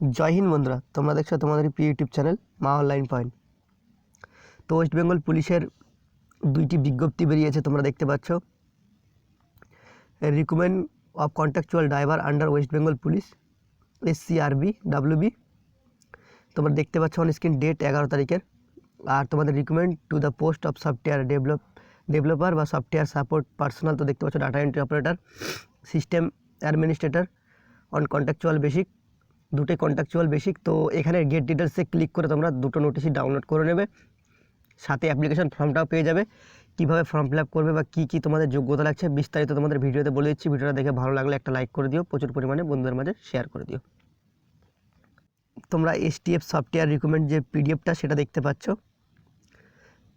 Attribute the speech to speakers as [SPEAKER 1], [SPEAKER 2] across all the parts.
[SPEAKER 1] জয় হিন্দ বন্ধুরা, তোমরা দেখছ তোমাদের প্রিয় YouTube channel Maa online point. তো ওয়েস্ট বেঙ্গল পুলিশের দুইটি বিজ্ঞপ্তি বেরিয়েছে, তোমরা দেখতে পাচ্ছ। Recommend of contractual driver under West Bengal police S CRB WB তোমরা দেখতে পাচ্ছ অন স্ক্রিন ডেট এগারো তারিখের। আর তোমাদের recommend to the post of software develop developer বা সফটওয়্যার সাপোর্ট পার্সোনাল তো দেখতে পাচ্ছ data entry operator system administrator on contractual basic দুটোই কন্ট্রাকচুয়াল বেসিক তো এখানে গেট ডিটেলসে ক্লিক করে তোমরা দুটো নোটিশই ডাউনলোড করে নেবে। সাথে অ্যাপ্লিকেশন ফর্মটাও পেয়ে যাবে। কীভাবে ফর্ম ফিল করবে বা কী কী তোমাদের যোগ্যতা লাগছে, বিস্তারিত তোমাদের ভিডিওতে বলে দিচ্ছি। ভিডিওটা দেখে ভালো লাগলে একটা লাইক করে দিও, প্রচুর পরিমাণে বন্ধুদের মাঝে শেয়ার করে দিও। তোমরা এসটিএফ সফটওয়্যার রিকমেন্ড যে পিডিএফটা সেটা দেখতে পাচ্ছ।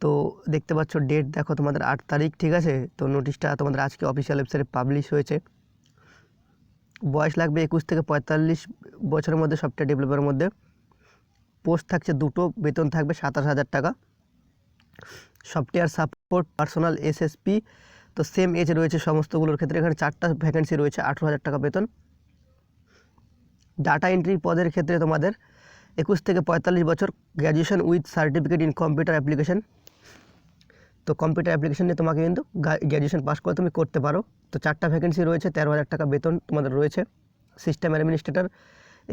[SPEAKER 1] তো দেখতে পাচ্ছ ডেট দেখো তোমাদের আট তারিখ, ঠিক আছে? তো নোটিশটা তোমাদের আজকে অফিসিয়াল ওয়েবসাইটে পাবলিশ হয়েছে। বয়স লাগবে একুশ থেকে পঁয়তাল্লিশ বছরের মধ্যে সফটওয়্যার ডেভেলপারের মধ্যে। পোস্ট থাকছে দুটো, বেতন থাকবে সাতাশ হাজার টাকা। সফটওয়্যার সাপোর্ট, পার্সোনাল এসএসপি, তো সেম এজ রয়েছে সমস্তগুলোর ক্ষেত্রে। এখানে চারটা ভ্যাকেন্সি রয়েছে, আঠেরো হাজার টাকা বেতন। ডাটা এন্ট্রি পদের ক্ষেত্রে তোমাদের একুশ থেকে পঁয়তাল্লিশ বছর graduation with certificate in computer application তো কম্পিউটার অ্যাপ্লিকেশন নিয়ে তোমাকে কিন্তু গ্র্যাজুয়েশন পাস করে তুমি করতে পারো। তো চারটা ভ্যাকেন্সি রয়েছে, তেরো হাজার টাকা বেতন তোমাদের রয়েছে। সিস্টেম অ্যাডমিনিস্ট্রেটর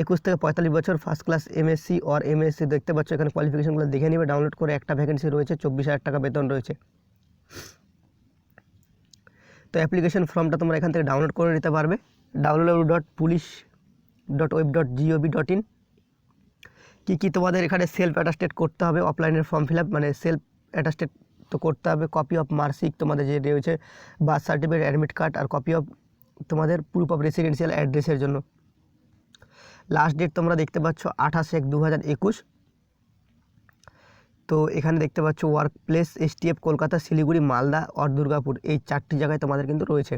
[SPEAKER 1] একুশ থেকে পঁয়তাল্লিশ বছর first class MSc or MSc দেখতে পাচ্ছ, এখানে কোয়ালিফিকেশনগুলো দেখে নিবে ডাউনলোড করে একটা ভ্যাকেন্সি রয়েছে, চব্বিশ হাজার টাকা বেতন রয়েছে। তো অ্যাপ্লিকেশন ফর্মটা তোমরা এখান থেকে ডাউনলোড করে নিতে পারবে। W dot police dot web dot GOV dot in কী কী তোমাদের এখানে সেলফ অ্যাটাস্টেড করতে হবে অফলাইনের ফর্ম ফিল আপ মানে সেলফ অ্যাটাস্টেড তো করতে হবে কপি অফ মার্কশিট তোমাদের যে রয়েছে বার্থ সার্টিফিকেট অ্যাডমিট কার্ড আর কপি অফ তোমাদের প্রুফ অফ রেসিডেন্সিয়াল অ্যাড্রেসের জন্য। লাস্ট ডেট তোমরা দেখতে পাচ্ছ আঠাশ এক দু তো এখানে দেখতে পাচ্ছ work place STF Kolkata, Siliguri, Malda আর দুর্গাপুর এই চারটি জায়গায় তোমাদের কিন্তু রয়েছে,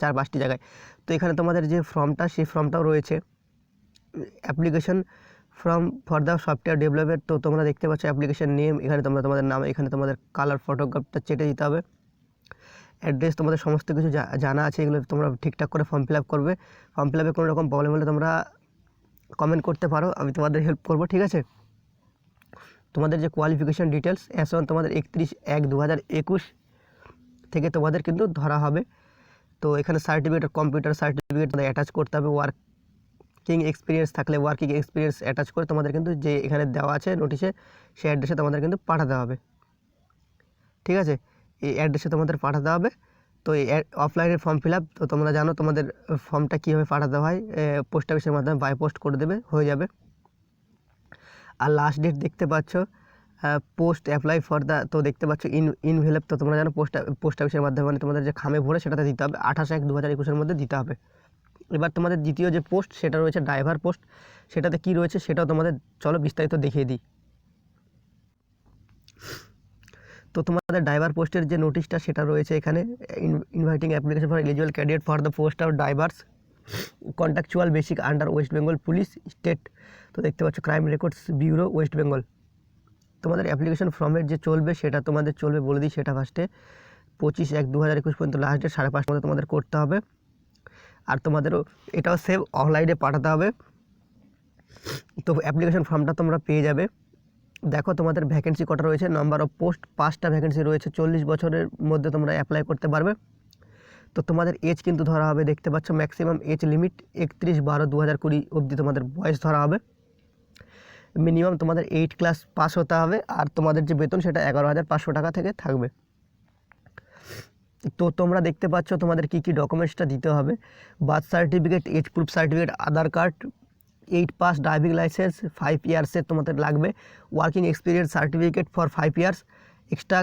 [SPEAKER 1] চার পাঁচটি জায়গায়। তো এখানে তোমাদের যে ফর্মটা সেই ফর্মটাও রয়েছে। Application from for the software development তো তোমরা দেখতে পাচ্ছ অ্যাপ্লিকেশন নেম এখানে তোমরা তোমাদের নাম, এখানে তোমাদের কালার ফটোগ্রাফটা চেটে দিতে হবে। অ্যাড্রেস তোমাদের সমস্ত কিছু জানা আছে, এগুলো তোমরা ঠিকঠাক করে ফর্ম ফিল আপ করবে। ফর্ম ফিল আপে কোনো রকম প্রবলেম হলে তোমরা কমেন্ট করতে পারো, আমি তোমাদের হেল্প করব, ঠিক আছে? তোমাদের যে কোয়ালিফিকেশান ডিটেলস অ্যাস অন তোমাদের একত্রিশ এক দু হাজার একুশ থেকে তোমাদের কিন্তু ধরা হবে। তো এখানে সার্টিফিকেট কম্পিউটার সার্টিফিকেট অ্যাটাচ করতে হবে ওয়ার্কিং এক্সপিরিয়েন্স থাকলে, ওয়ার্কিং এক্সপিরিয়েন্স অ্যাটাচ করে তোমাদের কিন্তু যে এখানে দেওয়া আছে নোটিশে, সেই অ্যাড্রেসে তোমাদের কিন্তু পাঠাতে হবে। ঠিক আছে? এই অ্যাড্রেসে তোমাদের পাঠাতে হবে। তো এই অফলাইনে ফর্ম ফিল আপ, তো তোমরা জানো তোমাদের ফর্মটা কীভাবে পাঠাতে হয় পোস্ট অফিসের মাধ্যমে বাই পোস্ট করে দেবে, হয়ে যাবে। আর লাস্ট ডেট দেখতে পাচ্ছ পোস্ট অ্যাপ্লাই ফর দ্য তো দেখতে পাচ্ছ ইন ইনভেলপ তো তোমরা জানো পোস্ট পোস্ট অফিসের মাধ্যমে মানে তোমাদের যে খামে ভরে সেটাতে দিতে হবে। আঠাশ এক দু হাজার একুশের মধ্যে দিতে হবে। এবার তোমাদের দ্বিতীয় যে পোস্ট, সেটা রয়েছে ড্রাইভার পোস্ট। সেটাতে কি রয়েছে সেটাও তোমাদের, চলো বিস্তারিত দেখিয়ে দিই। তো তোমাদের ড্রাইভার পোস্টের যে নোটিশটা, সেটা রয়েছে এখানে inviting application for eligible candidate for the post of drivers contractual basic under West Bengal police state তো দেখতে পাচ্ছ crime records bureau West Bengal তোমাদের অ্যাপ্লিকেশন ফর্মের যে চলবে, সেটা তোমাদের চলবে, বলে দিই সেটা ফার্স্টে পঁচিশ এক দু হাজার একুশ পর্যন্ত লাস্ট ডেট সাড়ে পাঁচটার মধ্যে তোমাদের করতে হবে। আর তোমাদেরও এটাও সেভ অনলাইনে পাঠাতে হবে। তো অ্যাপ্লিকেশন ফর্মটা তোমরা পেয়ে যাবে। দেখো তোমাদের ভ্যাকেন্সি কটা রয়েছে নাম্বার অফ পোস্ট পাঁচটা ভ্যাকেন্সি রয়েছে, চল্লিশ বছরের মধ্যে তোমরা অ্যাপ্লাই করতে পারবে। তো তোমাদের এজ কিন্তু ধরা হবে, দেখতে পাচ্ছ ম্যাক্সিমাম এজ লিমিট একত্রিশ বারো দু হাজার কুড়ি অবধি তোমাদের বয়স ধরা হবে। মিনিমাম তোমাদের এইট ক্লাস পাস হতে হবে, আর তোমাদের যে বেতন সেটা এগারো হাজার পাঁচশো টাকা থেকে থাকবে। তো তোমরা দেখতে পাচ্ছ তোমাদের কী কী ডকুমেন্টসটা দিতে হবে। Birth certificate age proof certificate Aadhaar card eight pass driving licence five ইয়ার্সের তোমাদের লাগবে। Working experience certificate for five years extra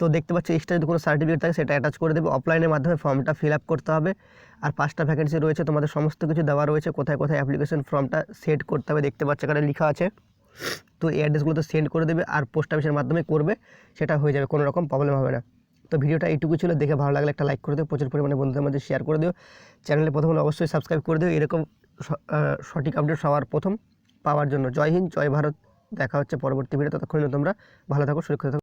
[SPEAKER 1] তো দেখতে পাচ্ছ এক্সট্রা যদি কোনো সার্টিফিকেট থাকে সেটা অ্যাটাচ করে দেবে। অফলাইনের মাধ্যমে ফর্মটা ফিল আপ করতে হবে। আর পাঁচটা ভ্যাকেন্সি রয়েছে, তোমাদের সমস্ত কিছু দেওয়া রয়েছে। কোথায় কোথায় অ্যাপ্লিকেশন ফর্মটা সেট করতে হবে দেখতে পাচ্ছ এখানে লেখা আছে। তো এই অ্যাড্রেসগুলো তো সেন্ড করে দেবে আর পোস্ট অফিসের মাধ্যমে করবে, সেটা হয়ে যাবে, কোনো রকম প্রবলেম হবে না। তো ভিডিওটা এইটুকু ছিল। দেখে ভালো লাগলে একটা লাইক করে দিও, প্রচুর পরিমাণে বন্ধুদের মধ্যে শেয়ার করে দিও। চ্যানেলে প্রথমে অবশ্যই সাবস্ক্রাইব করে দিও। এরকম সঠিক আপডেট সবার প্রথম পাওয়ার জন্য। জয় হিন্দ, জয় ভারত। দেখা হচ্ছে পরবর্তী ভিডিও ততক্ষণ তোমরা ভালো থাকো, সুরক্ষিত থাকো।